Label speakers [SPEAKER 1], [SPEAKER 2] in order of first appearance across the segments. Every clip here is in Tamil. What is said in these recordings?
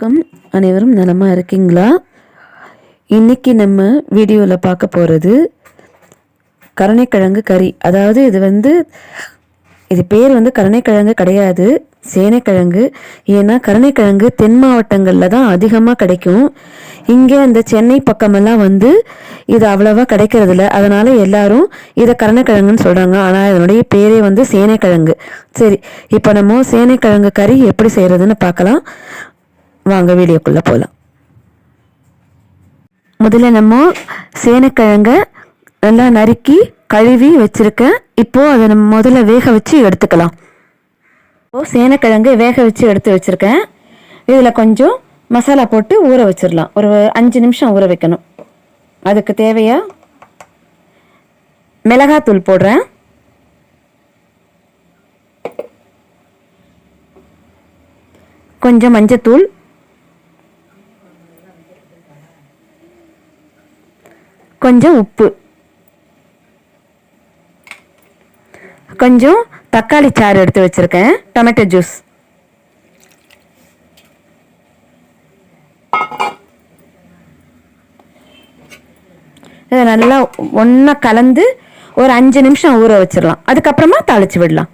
[SPEAKER 1] வணக்கம். அனைவரும் நலமாக இருக்கீங்களா? இன்னைக்கு நம்ம வீடியோவில் பார்க்க போகிறது கருணைக்கிழங்கு கறி. அதாவது இது வந்து இது பேர் வந்து கருணைக்கிழங்கு கிடையாது சேனைக்கிழங்கு. ஏன்னா கருணைக்கிழங்கு தென் மாவட்டங்களில் தான் அதிகமாக கிடைக்கும். இங்கே அந்த சென்னை பக்கமெல்லாம் வந்து இது அவ்வளோவா கிடைக்கிறதில்ல. அதனால் எல்லாரும் இதை கருணைக்கிழங்குன்னு சொல்கிறாங்க ஆனால் இதனுடைய பேரே வந்து சேனைக்கிழங்கு. சரி இப்போ நம்ம சேனைக்கிழங்கு கறி எப்படி செய்கிறதுன்னு பார்க்கலாம். வாங்க வீடியோக்குள்ளே போகலாம் முதல்ல நம்ம சேனைக்கிழங்க நல்லா நறுக்கி கழுவி வச்சுருக்கேன் இப்போது அதை நம்ம முதல்ல வேக வச்சு எடுத்துக்கலாம். இப்போது சேனைக்கிழங்கு வேக வச்சு எடுத்து வச்சுருக்கேன். இதில் கொஞ்சம் மசாலா போட்டு ஊற வச்சிடலாம் ஒரு அஞ்சு நிமிஷம் ஊற வைக்கணும். அதுக்கு தேவையா மிளகாத்தூள் போடுறேன். கொஞ்சம் மஞ்சத்தூள் கொஞ்சம் உப்பு. கொஞ்சம் தக்காளி சாறு எடுத்து வச்சிருக்கேன். Tomato juice. இதை நல்லா ஒன்றா கலந்து ஒரு அஞ்சு நிமிஷம் ஊற வச்சிடலாம். அதுக்கப்புறமா தாளிச்சு விடலாம்.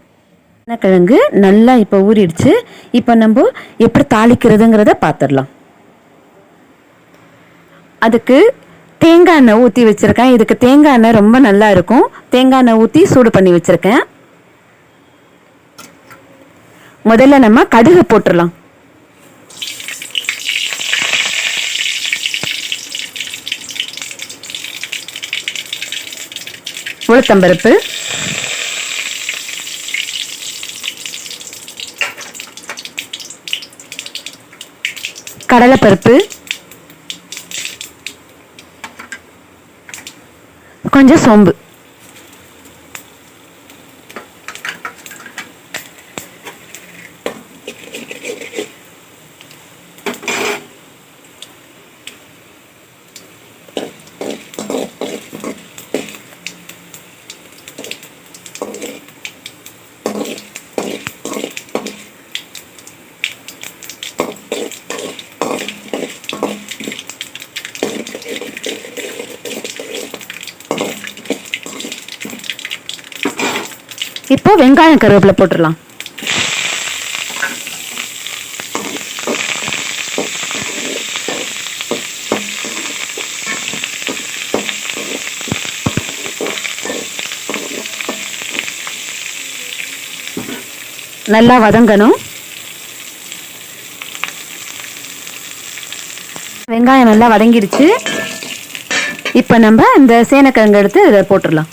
[SPEAKER 1] கிழங்கு நல்லா இப்போ ஊறிடுச்சு. இப்போ நம்ம எப்படி தாளிக்கிறதுங்கிறத பார்த்துடலாம். அதுக்கு தேங்காய் எண்ணெய் ஊற்றி வச்சுருக்கேன். இதுக்கு தேங்காய் எண்ணெய் ரொம்ப நல்லா இருக்கும். தேங்காய் எண்ணெய் ஊற்றி சூடு பண்ணி வச்சுருக்கேன். முதல்ல நம்ம கடுகு போட்டுடலாம் உளுத்தம்பருப்பு. கடலைப்பருப்பு. கொஞ்சம் சோம்பு இப்போ வெங்காயம் கருவேப்பிலை போட்டுடலாம். நல்லா வதங்கணும். வெங்காயம் நல்லா வதங்கிடுச்சு. இப்போ நம்ம இந்த சேனக்கிழங்கு எடுத்து இதில் போட்டுடலாம்.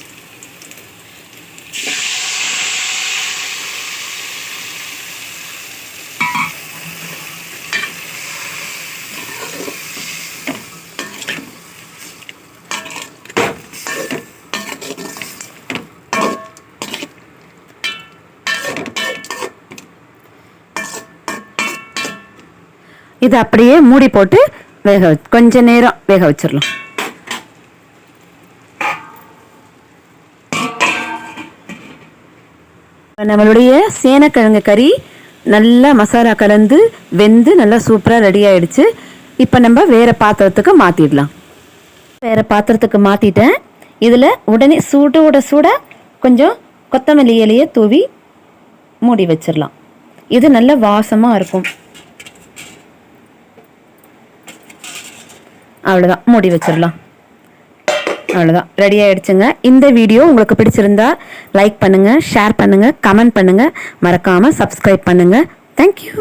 [SPEAKER 1] இது அப்படியே மூடி போட்டு வேக கொஞ்ச நேரம் வேக வச்சிடலாம் நம்மளுடைய சேனக்கிழங்கு கறி நல்லா மசாலா கலந்து வெந்து நல்லா சூப்பராக ரெடி ஆயிடுச்சு. இப்போ நம்ம வேறு பாத்திரத்துக்கு மாற்றிடலாம் வேறு பாத்திரத்துக்கு மாற்றிட்டேன் இதில் உடனே சூட்டோட சூட கொஞ்சம் கொத்தமல்லி இலையை தூவி மூடி வச்சிடலாம் இது நல்ல வாசமாக இருக்கும். அவ்வளோதான் மூடி வச்சிடலாம். அவ்வளோதான் ரெடி ஆகிடுச்சுங்க இந்த வீடியோ உங்களுக்கு பிடிச்சிருந்தா லைக் பண்ணுங்கள் ஷேர் பண்ணுங்கள் கமெண்ட் பண்ணுங்கள் மறக்காமல் சப்ஸ்கிரைப் பண்ணுங்கள் தேங்க்யூ